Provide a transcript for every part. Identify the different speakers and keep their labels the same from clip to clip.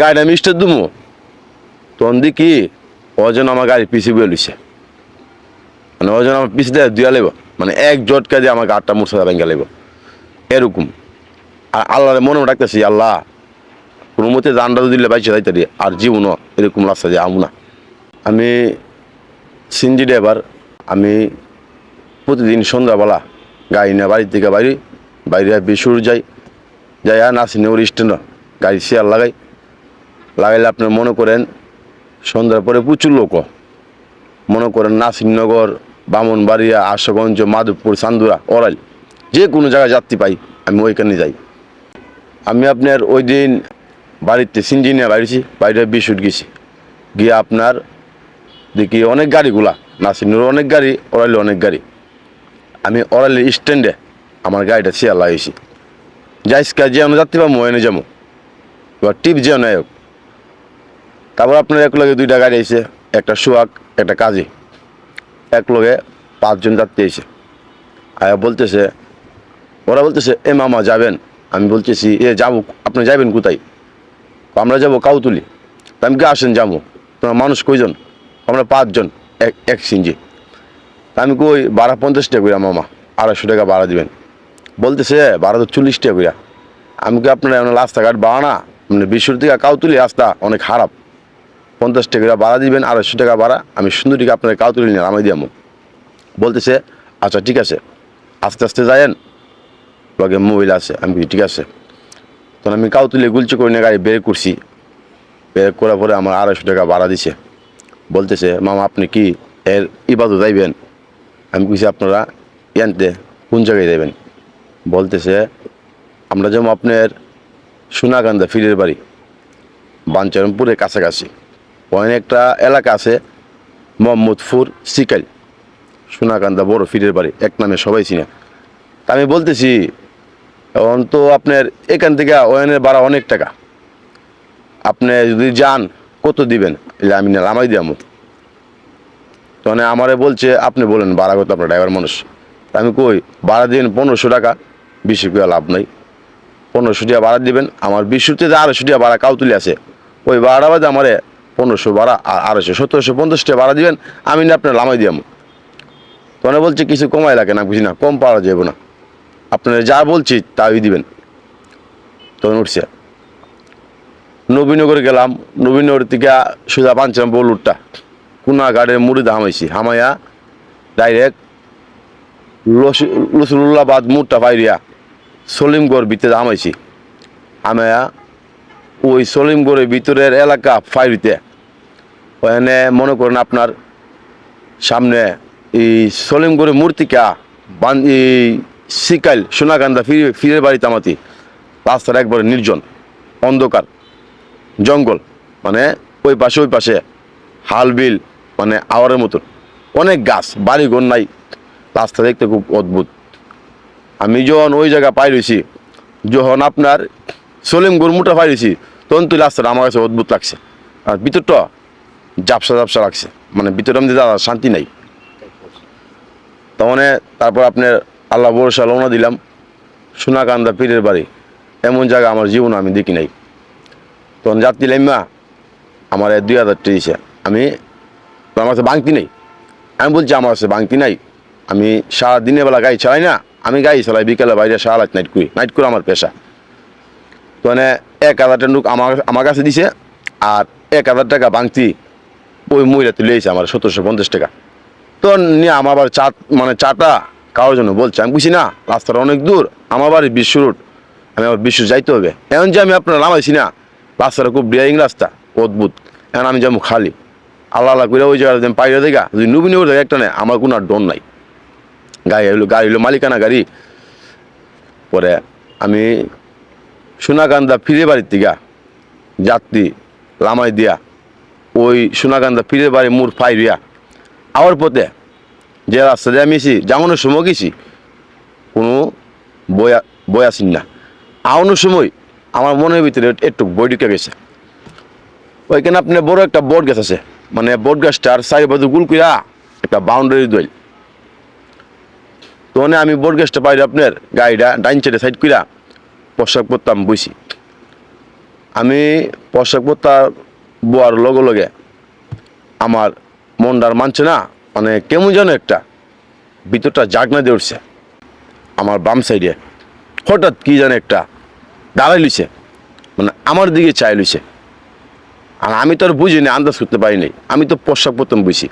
Speaker 1: গাড়িটা আমি স্টার্ট দুমো। তখন কি অজন আমার গাড়ি পিছিয়ে বয়ে লইছে। মানে অজন আমার পিছিয়ে দেয় দুয়া লেব মানে এক জটকা দিয়ে আমার গাড়টা মুরসা ভেঙে লেব এরকম। আর আল্লাহরে মনে রাখতেছি আল্লাহ, কোনো মতে জানটা দিলে বাইছে যাইতে আর জীবনও এরকম রাস্তা যে আমু না। আমি সিনজি ড্রাইভার আমি প্রতিদিন সন্ধ্যাবেলা গাড়ি নিয়ে বাড়ির থেকে বাইরে বাইরে বেসুর যাই যাই আর নাসিনে ওর স্ট্যান্ড গাড়ি শেয়ার লাগাই। লাগাইলে আপনি মনে করেন সন্ধ্যার পরে প্রচুর লোক। মনে করেন নাসিরনগর বামনবাড়িয়া, আশাগঞ্জ, মাধবপুর চান্দুরা ওরাইল যে কোনো জায়গায় যাত্রী পাই, আমি ওইখানে যাই। আমি আপনার ওই দিন বাড়িতে সিনজি নিয়ে বাইরেছি, বাইরে বিশুট গেছি। গিয়ে আপনার দেখি অনেক গাড়িগুলা নাসিনুর অনেক গাড়ি ওরাইলে অনেক গাড়ি। আমি ওরাইলের স্ট্যান্ডে আমার গাড়িটা চেয়ার লাগিয়েছি যাইসকা যে আমরা যাত্রী পাবো এনে যাব। এবার টিপ যে নেয় তারপর আপনার এক লগে দুইটা গাড়ি আইছে, একটা সুয়াক একটা কাজী। এক লগে পাঁচজন যাত্রী আইছে। আয়া বলতেছে, ওরা বলতেছে, এ মামা, যাবেন? আমি বলতেছি, এ, যাব। আপনি যাবেন কোথায়? আমরা যাব কাউতুলি। আমি কে আসেন, যাব। তোমার মানুষ কয়জন? আমরা পাঁচজন, এক এক সিঞ্জি আমি কই বারো পঞ্চাশ টাকা কইরা, মামা। আড়াইশো টাকা ভাড়া দিবেন। বলতেছে ভাড়া তো চল্লিশ টাকা কইরা। আমি কি আপনার রাস্তাঘাট বাড়া মানে বিশ্বর থেকে কাউতুলি রাস্তা অনেক খারাপ। পঞ্চাশ টাকা ভাড়া দিবেন, আড়াইশো টাকা ভাড়া। আমি সুন্দরীকে আপনার কাউতুলি নিয়ে নামাই দিয়াম। বলতেছে আচ্ছা ঠিক আছে। আস্তে আস্তে যায়েন। লগে মোবাইল আছে, আমি ঠিক আছে। তখন আমি কাউতুলি গুলচি করে নিয়ে গাড়ি বের করছি। বের করার পরে আমার আড়াইশো টাকা ভাড়া দিছে। বলতেছে, মামা, আপনি কি এর ইবাদত যাইবেন? আমি কইছি, আপনারা ইয়ানতে কোন জায়গায় যাবেন বলতেছে, আমরা যেমন আপনার সোনাকান্দা ফিরের বাড়ি, বাঞ্চরমপুরের কাছাকাছি। ওখানে একটা এলাকা আছে, মোহাম্মদপুর সিকাল সোনাকান্দা বড় ফিরের বাড়ি, এক নামে সবাই চিনে। তা আমি বলতেছি, এখন তো আপনার এখান থেকে ওয়ানের ভাড়া অনেক টাকা। আপনি যদি যান, কত দিবেন? এলে আমি না নামাই দিয়ামো। তখন আমারে বলছে, আপনি বলেন, ভাড়া কত আপনার ড্রাইভার মানুষ? আমি কই, ভাড়া দিন পনেরোশো টাকা, বেশি করে লাভ নাই। পনেরোশো টাকা ভাড়া দিবেন, আমার বিশুতে যে আড়াইশো টাকা ভাড়া কাউতুলি আছে। ওই ভাড়া বাদে আমারে পনেরোশো ভাড়া আড়াইশো, সতেরোশো পঞ্চাশ টাকা ভাড়া দিবেন, আমি না আপনার লামাই দিয়াম। তখন বলছে কিছু কমাই লাগে না, বুঝি না, কম পাওয়া যাবে না। আপনারা যা বলছি তাই দিবেন। তখন উঠছে। নবীনগর গেলাম, নবীনগর থেকে সোজা পাঞ্চাম বলুরটা। কুনা গাড়ির মুড়ি হামাইছি, হামাইয়া ডাইরেক্ট লসুল্লাবাদ মুড়টা পাইরিয়া সলিমগড় ভিতরে হামাইছি। হামাইয়া ওই সলিমগড়ের ভিতরের এলাকা ফাইরিতে। ওখানে মনে করেন আপনার সামনে এই সলিমগড়ের মূর্তিকা বান এই সিকাইল সোনাকান্দা ফিরে ফিরে বাড়ি তামাতি। রাস্তার একবারে নির্জন, অন্ধকার, জঙ্গল মানে ওই পাশে ওই পাশে হাল বিল মানে আওয়ারের মতন অনেক গাছ বাড়ি ঘর নাই। রাস্তা দেখতে খুব অদ্ভুত। আমি যখন ওই জায়গা পাই রয়েছি, যখন আপনার সলিম গরমুটা পাই রয়েছি তখন তুই রাস্তাটা আমার কাছে অদ্ভুত লাগছে। আর ভিতরটা জাপসা জাপসা লাগছে। মানে ভিতরে আমি দাদা, শান্তি নাই। তখন তারপর আপনার আল্লাহ ভরসা রওনা দিলাম, সোনাকান্দা পীরের বাড়ি। এমন জায়গা আমার জীবনে আমি দেখি নাই। তখন যাত্রী লাইমা আমার দুই হাজার দিয়েছে আমি আমার কাছে বাংতি নেই। আমি বলছি, আমার কাছে বাংতি নাই। আমি সারা দিনের বেলা গাড়ি চালাই না। আমি গাড়ি চালাই, বিকেলে বাইরে সারা রাত নাইট করি। নাইট করে আমার পেশা। তো এক হাজার টাকা আমার আমার কাছে দিছে, আর এক হাজার টাকা বাংতি ওই মহিলা তুলে এসে আমার সতেরোশো পঞ্চাশ টাকা। তো নিয়ে আমার আবার চা মানে চাটা কারোর জন্য বলছে, আমি বুঝি না, রাস্তাটা অনেক দূর, আমার বাড়ি বিশ্ব রোড, আমি আবার বিশ্ব যাইতে হবে। এখন যে আমি আপনার নামাইছি না, রাস্তাটা খুব ড্রাইভিং রাস্তা, অদ্ভুত। এখন আমি যেমন খালি। আল্লাহ আল্লাহ করে ওই জায়গায় আমি পাইরে দেখা, যদি নুবিনি ওর একটা নেই আমার কোনো আর ডর নাই। গাড়ি হইল গাড়ি হইল মালিকানা গাড়ি। পরে আমি সোনাকান্দা ফিরে বাড়ির থেকে যাত্রী লামাই দিয়া, ওই সোনাকান্দা ফিরে বাড়ি মোর ফাইরিয়া আওয়ার পথে যে রাস্তা দিয়ে আমি এসি যেমনের সময় গেছি, কোনো বয়া বই আসিন না। আওয়ানোর সময় আমার মনের ভিতরে একটু বই ঢুকে গেছে। ওইখানে আপনার বড় একটা বট গাছ আছে মানে বট গাছটার বাজু গুল কইরা একটা বাউন্ডারি দইল তো আমি বট গাছটা পাইলে আপনার গাড়িটা ডাইন সাইডে সাইড কইরা পোশাক পরতাম বইছি আমি পোশাক পত্তা বোয়ার লগে লগে আমার মনটার মানছে না মানে কেমন যেন একটা ভিতরটা জাগনা দিয়ে উঠছে আমার বাম সাইডে হঠাৎ কি যেন একটা দাঁড়াই লইছে মানে আমার দিকে চাই লইছে। আর আমি তো আর বুঝিনি, আন্দাজ করতে পারিনি। আমি তো পোশাক প্রথম বুঝি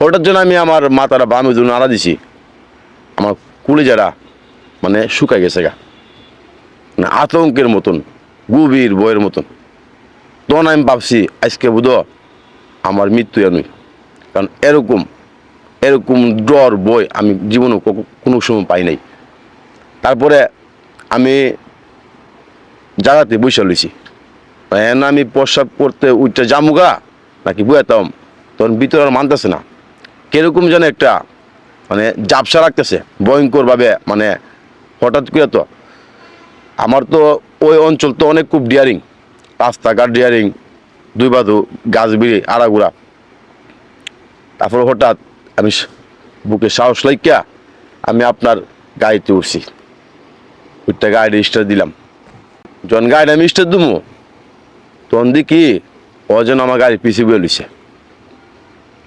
Speaker 1: হঠাৎ যেন আমি আমার মাতারা বামে দুটো নাড়া দিছি, আমার কুলিজারা মানে শুকাই গেছে গা। মানে আতঙ্কের মতন, গভীর বইয়ের মতন। তখন আমি ভাবছি, আজকে বুধ আমার মৃত্যু নই কারণ এরকম এরকম ডর বই আমি জীবনে কোনো সময় পাই নাই। তারপরে আমি জায়গাতে বসে লইছি এখন আমি প্রস্রাব করতে উঠতে জামুগা নাকি বুয়াতাম তখন ভিতরে আর মানতেছে না। কীরকম যেন একটা মানে জাপসা রাখতেছে ভয়ঙ্করভাবে মানে হঠাৎ করে তো আমার তো ওই অঞ্চল তো অনেক খুব ডিয়ারিং রাস্তাঘাট ডিয়ারিং দুই বাদু গাছ বিড়ি, আড়াগুড়া। তারপর হঠাৎ আমি বুকে সাহস লাইকা আমি আপনার গাড়িতে উঠছি। উঠতে গাড়ি স্টার দিলাম। যখন গাড়িটা আমি স্টার দুমু, তখন দেখি যেন আমার গাড়ি পিছিয়ে বয়ে লইছে।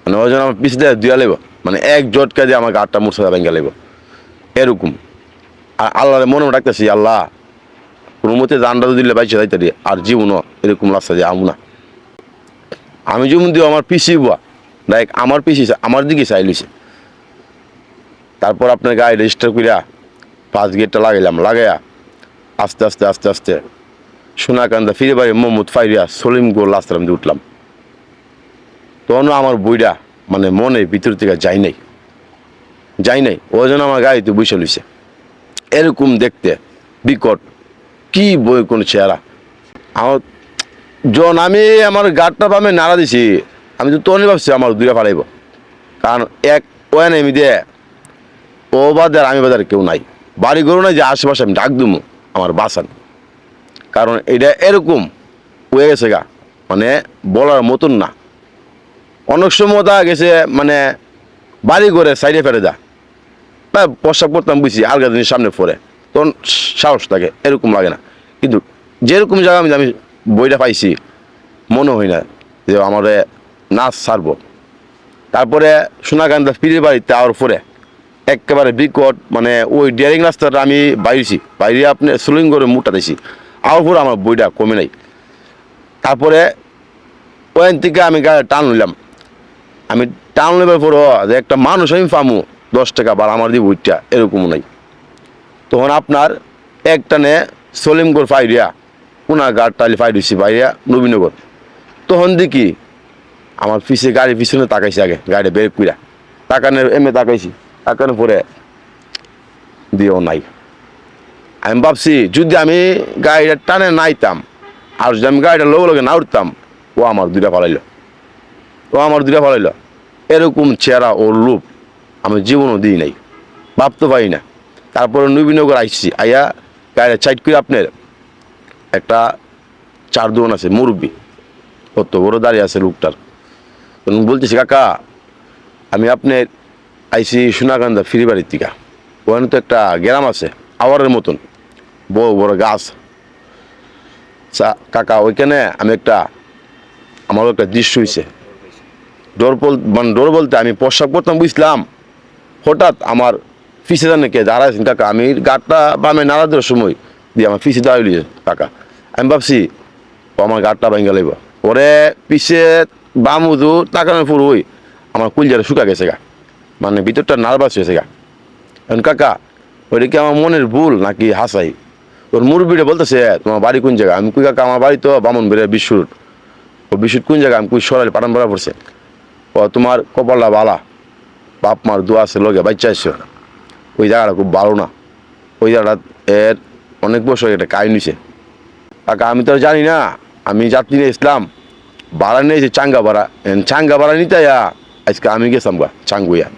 Speaker 1: মানে যেন আমার পিছিয়ে দেয় দুয়া লেব মানে এক জটকা দিয়ে আমার গাড়টা মুর্শিদা ভেঙে লেব এরকম। আর আল্লাহরে মনে রাখতেছি, আল্লাহ কোনো মতে জানটা দিলে বাইছে যাইতে রে আর জীবনও এরকম রাস্তা যে আমু না। আমি যেমন দিও, আমার পিসি বুয়া ডাইরেক্ট আমার পিসি আমার দিকে চাইলিছে তারপর আপনার গাড়ি রেজিস্টার করিয়া পাঁচ গেটটা লাগাইলাম, লাগাইয়া আস্তে আস্তে আস্তে আস্তে সোনাকান্দা ফিরে বাড়ি মোহাম্মদ ফাইরিয়া সলিম গোল রাস্তার মধ্যে উঠলাম। তখনও আমার বইটা মানে মনে ভিতর থেকে যাই নাই। যাই নাই, ও যেন আমার গাড়িতে বসে লইছে। এরকম দেখতে বিকট কি বই, কোন চেহারা? আমার যখন আমি আমার গাড়টা পামে নাড়া দিছি, আমি তো তখনই ভাবছি আমার দুইটা ফালাইব। কারণ এক ওয়ান এমি দিয়ে ও বাদের আমি বাদের কেউ নাই। বাড়ি গরু নাই যে আশেপাশে আমি ডাক দুমু আমার বাসান। কারণ এটা এরকম হয়ে গেছে গা। মানে বলার মতন না। অনেক সময় তা গেছে মানে বাড়ি করে সাইডে ফেলে যা। বা পোশাক পরতাম বুঝছি আর জিনিস সামনে পরে। তখন সাহস থাকে, এরকম লাগে না। কিন্তু যেরকম জায়গা আমি আমি বইটা পাইছি, মনে হয় না যে আমার নাচ ছাড়বো। তারপরে সোনাকান্দা পীরের বাড়িতে আওয়ার পরে একেবারে বিকট মানে ওই ডিয়ারিং রাস্তাটা আমি বাইরেছি। বাইরে আপনি সুলিং করে মুটা দিয়েছি। আওয়ার পরে আমার বইটা কমে নাই। তারপরে ওখান থেকে আমি গাড়ি টান নিলাম। আমি টান নেবার পর যে একটা মানুষ আমি পামু, দশ টাকা বা আমার দিব বইটা এরকম নাই। তখন আপনার একটানে সলিমগড় ফাইরিয়া কোনা গাড় টালি ফাইরিছি বাইরিয়া নবীনগর। তখন দেখি আমার পিছে গাড়ি পিছনে তাকাইছি আগে গাড়ি বের কইরা। তাকানের এমে তাকাইছি, তাকানোর পরে দিও নাই। আমি ভাবছি, যদি আমি গাড়িটা টানে নাইতাম, আর যদি আমি গাড়িটা লগে লগে না উঠতাম, ও আমার দুইটা ফালাইলো। ও আমার দুইটা ফালাইলো। এরকম চেহারা ও রূপ আমি জীবনও দিই নাই, ভাবতে পারি না। তারপরে নবীনগর আইসি আইয়া চাইট করে আপনার একটা চার দোকান আছে, মুরব্বী। কত বড় দাঁড়িয়ে আছে লোকটার। বলতেছি, কাকা, আমি আপনার আইসি সোনাকান্দা ফিরি বাড়ির থেকে ওখানে তো একটা গ্রাম আছে, আওয়ারের মতন। বড় বড় গাছ। কাকা, ওইখানে আমি একটা, আমারও একটা দৃশ্য হয়েছে ডোর বল মানে ডোর বলতে আমি প্রস্রাব করতাম বুঝলাম। হঠাৎ আমার ফিসে জানে কে? দাঁড়াইছেন কাকা, আমি গাড়টা বামে নাড়া দেওয়ার সময় দিয়ে আমার ফিসে দাঁড়িয়ে কাকা। আমি ভাবছি, ও আমার গাড়টা ভেঙে লাগবে পরে পিছে বাম উদু তাকানোর পর ওই। আমার কুলজারে শুকা গেছে গা। মানে ভিতরটা নার্ভাস হয়েছে গা। এখন কাকা, ওইটা কি আমার মনের ভুল নাকি হাসাই? ওর মুরব্বীটা বলতেছে, তোমার বাড়ি কোন জায়গা আমি কুই, কাকা, আমার বাড়ি তো বামন বেড়ে বিশুর ও বিশুর কোন জায়গা আমি কুই, সরাইলে পাঠান পড়া পড়ছে। ও তোমার কপালটা বালা। বাপ মার দোয়া আছে, লগে বাচ্চা আসছো ওই জায়গাটা খুব ভালো না। ওই জায়গাটা এর অনেক বছর এটা কাহিনী নিছে কাকা, আমি তো জানি না। আমি যাত্রী নিয়ে ইসলাম ভাড়া নিয়েছি চাঙ্গা ভাড়া চাঙ্গা ভাড়া নিতে আজকে আমি গেছিলাম গা, চাঙ্গুইয়া।